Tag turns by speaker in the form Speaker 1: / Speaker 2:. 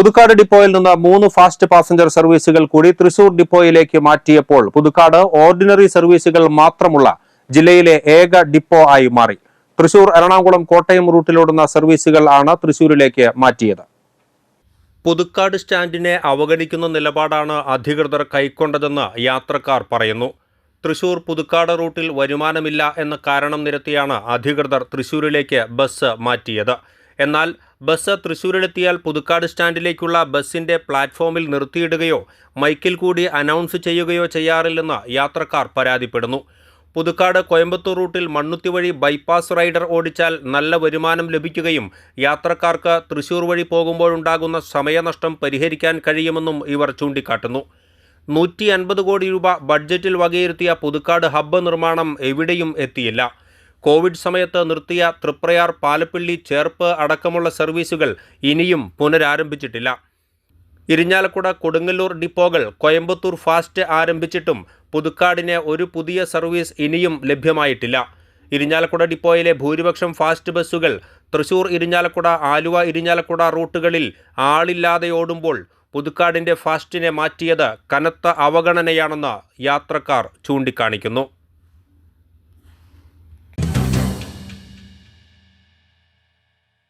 Speaker 1: പുതുക്കാട് ഡിപ്പോയിൽ നിന്ന് മൂന്ന് ഫാസ്റ്റ് പാസഞ്ചർ സർവീസുകൾ കൂടി തൃശൂർ ഡിപ്പോയിലേക്ക് മാറ്റിയപ്പോൾ പുതുക്കാട് ഓർഡിനറി സർവീസുകൾ മാത്രമുള്ള ജില്ലയിലെ ഏക ഡിപ്പോ ആയി മാറി. തൃശൂർ എറണാകുളം കോട്ടയം റൂട്ടിലോടുന്ന സർവീസുകൾ ആണ് തൃശൂരിലേക്ക് മാറ്റിയത്. പുതുക്കാട് സ്റ്റാൻഡിനെ അവഗണിക്കുന്ന നിലപാടാണ് അധികൃതർ കൈക്കൊണ്ടതെന്ന് യാത്രക്കാർ പറയുന്നു. തൃശൂർ പുതുക്കാട് റൂട്ടിൽ വരുമാനമില്ല എന്ന കാരണം നിരത്തിയാണ് അധികൃതർ തൃശൂരിലേക്ക് ബസ് മാറ്റിയത്. എന്നാൽ ബസ് തൃശൂരിലെത്തിയാൽ പുതുക്കാട് സ്റ്റാൻഡിലേക്കുള്ള ബസ്സിന്റെ പ്ലാറ്റ്ഫോമിൽ നിർത്തിയിടുകയോ മൈക്കിൽ കൂടി അനൗൺസ് ചെയ്യുകയോ ചെയ്യാറില്ലെന്ന് യാത്രക്കാർ പരാതിപ്പെടുന്നു. പുതുക്കാട് കോയമ്പത്തൂർ റൂട്ടിൽ മണ്ണുത്തി വഴി ബൈപ്പാസ് റൈഡർ ഓടിച്ചാൽ നല്ല വരുമാനം ലഭിക്കുകയും യാത്രക്കാർക്ക് തൃശൂർ വഴി പോകുമ്പോഴുണ്ടാകുന്ന സമയനഷ്ടം പരിഹരിക്കാൻ കഴിയുമെന്നും ഇവർ ചൂണ്ടിക്കാട്ടുന്നു. നൂറ്റി അൻപത് കോടി രൂപ ബഡ്ജറ്റിൽ വകയിരുത്തിയ പുതുക്കാട് ഹബ്ബ് നിർമ്മാണം എവിടെയും എത്തിയില്ല. കോവിഡ് സമയത്ത് നിർത്തിയ തൃപ്രയാർ പാലപ്പിള്ളി ചേർപ്പ് അടക്കമുള്ള സർവീസുകൾ ഇനിയും പുനരാരംഭിച്ചിട്ടില്ല. ഇരിഞ്ഞാലക്കുട കൊടുങ്ങല്ലൂർ ഡിപ്പോകൾ കോയമ്പത്തൂർ ഫാസ്റ്റ് ആരംഭിച്ചിട്ടും പുതുക്കാടിന് ഒരു പുതിയ സർവീസ് ഇനിയും ലഭ്യമായിട്ടില്ല. ഇരിഞ്ഞാലക്കുട ഡിപ്പോയിലെ ഭൂരിപക്ഷം ഫാസ്റ്റ് ബസ്സുകൾ തൃശൂർ ഇരിഞ്ഞാലക്കുട ആലുവ ഇരിഞ്ഞാലക്കുട റൂട്ടുകളിൽ ആളില്ലാതെ ഓടുമ്പോൾ പുതുക്കാടിന്റെ ഫാസ്റ്റിനെ മാറ്റിയത് കനത്ത അവഗണനയാണെന്ന് യാത്രക്കാർ ചൂണ്ടിക്കാണിക്കുന്നു.